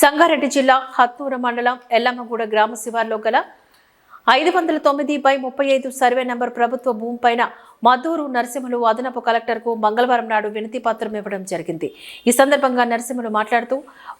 సంగారెడ్డి జిల్లా హత్తూర మండలం ఎల్లమ్మగూడ గ్రామ శివార్లో గల ఐదు వందల తొమ్మిది బై ముప్పై ఐదు సర్వే నెంబర్ ప్రభుత్వ భూమిపైన మద్దూరు నరసింహులు అదనపు కలెక్టర్కు మంగళవారం నాడు వినతి పత్రం ఇవ్వడం జరిగింది. ఈ సందర్భంగా నరసింహులు మాట్లాడుతూ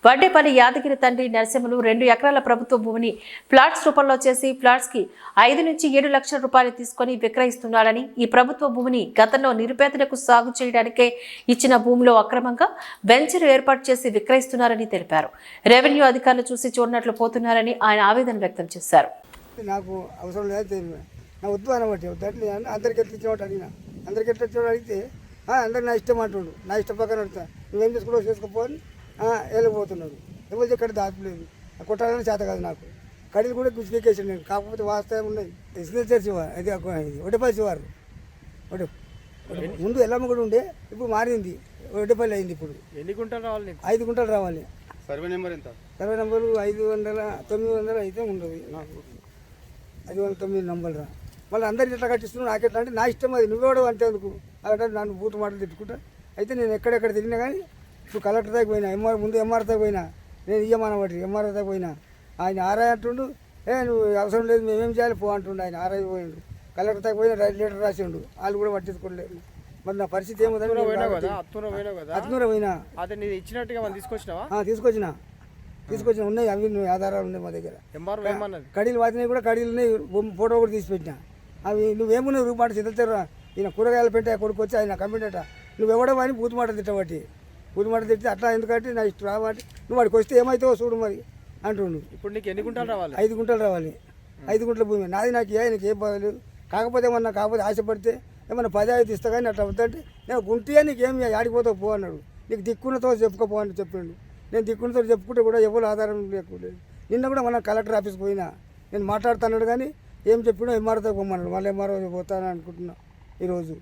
వడ్డేపల్లి యాదగిరి తండ్రి నరసింహులు రెండు ఎకరాల ప్రభుత్వ భూమిని ఫ్లాట్స్ రూపంలో చేసి ప్లాట్స్కి ఐదు నుంచి ఏడు లక్షల రూపాయలు తీసుకొని విక్రయిస్తున్నాడని ఈ ప్రభుత్వ భూమిని గతంలో నిరుపేదలకు సాగు చేయడానికే ఇచ్చిన భూమిలో అక్రమంగా వెంచర్ ఏర్పాటు చేసి విక్రయిస్తున్నారని తెలిపారు. రెవెన్యూ అధికారులు చూసి చూడనట్లు పోతున్నారని ఆయన ఆవేదన వ్యక్తం చేశారు. నాకు అవసరం లేదు తెలియదు నా వద్దు అట్లా నేను అందరికి ఎట్లా ఇచ్చినట్టు అడిగిన. అందరికి ఎట్లా ఇచ్చినట్టు అడిగితే "ఆ, అందరికి నా ఇష్టం అంటుండు. నా ఇష్టం ప్రకారం అడుగుతా. నువ్వేం చేసుకుంటావు చేసుకోపోని వెళ్ళిపోతున్నాడు. ఎవరు ఎక్కడ దాచలేదు కొట్టాలని చేత కాదు నాకు. కడీలు కూడా గుచ్చికేసాను నేను. కాకపోతే వాస్తవం ఉన్నాయి. సిగ్నేచర్ శివారు అది ఒడ్డపల్లి శివారు. ఒడ్డ ముందు ఎల్లమ్మ కూడా ఉండే ఇప్పుడు మారింది. ఒడ్డపల్లి అయింది ఇప్పుడు. ఎన్ని గుంటలు రావాలి నీకు? ఐదు గుంటలు రావాలి. సర్వే నెంబర్ ఎంత? సర్వే నంబరు ఐదు వందల తొమ్మిది వందలు అయితే ఉండదు. నాకు ఐదు వందల తొమ్మిది నంబర్ రా మళ్ళీ అందరికి ఎట్లా కట్టిస్తున్నావు? నాకు ఎట్లా అంటే నా ఇష్టం అది. నువ్వెవడవు అంటే అందుకు. అలాంటి నన్ను బూతు మాటలు తిట్టుకుంటా. అయితే నేను ఎక్కడెక్కడ తిరిగినా కానీ ఇప్పుడు కలెక్టర్ దగ్గర పోయినా ఎంఆర్ ముందు ఎంఆర్ దగ్గర పోయినా నేను ఇయ్యమని బట్టి ఎంఆర్ దగ్గర పోయినా ఆయన ఆర్ఐ అంటుండు ఏ నువ్వు అవసరం లేదు మేమేం చేయాలి? పో అంటుండు ఆయన ఆర్ఐ పోయిండు. కలెక్టర్ దగ్గర పోయినా లెటర్ రాసిండు. వాళ్ళు కూడా పట్టించుకోలేదు. మరి నా పరిస్థితి ఏముందని అత్మూర పోయినా. అదే తీసుకొచ్చిన. తీసుకొచ్చిన ఉన్నాయి అవి ఆధారాలు ఉన్నాయి మా దగ్గర. కడీలు వాటిని కూడా కడీలు ఉన్నాయి బొమ్మ ఫోటో కూడా తీసి పెట్టిన. అవి నువ్వేమున్నావు రూపాటు సిద్ధతెర్రా ఈయన కూరగాయలు పెట్టే కొడుకు వచ్చి ఆయన కంప్యూటర్ నువ్వెవడో అని బూతు మాట తిట్టబట్టి బూతు మాట తిట్టి అట్లా ఎందుకంటే నా ఇష్టం రాబట్టి నువ్వు వాడికి వస్తే ఏమవుతావో చూడు మరి అంటుండు ఇప్పుడు నీకు ఎన్ని గుంటలు రావాలి? ఐదు గుంటలు రావాలి. ఐదు గుంటల భూమి. నాది నాకు ఏ నీకు ఏం బాగలేదు కాకపోతే ఏమన్నా కాకపోతే ఆశపడితే ఏమన్నా పది ఐదు ఇస్తా కానీ అట్లా వద్దంటే నేను గుంటియా నీకు ఏం ఆడిపోతావు పో అన్నాడు. నీకు దిక్కున్నతో చెప్పుకోపో అని చెప్పిండు నేను దిక్కున్నతో చెప్పుకుంటే కూడా ఎవరు ఆధారం లేకుండా నిన్న కూడా మన కలెక్టర్ ఆఫీస్కి పోయినా. నేను మాట్లాడుతున్నాడు కానీ ఏం చెప్పినా ఎంఆర్ఓతో పోమన్నాడు. మళ్ళీ ఎంఆర్ఓ పోతాను అనుకుంటున్నా ఈరోజు.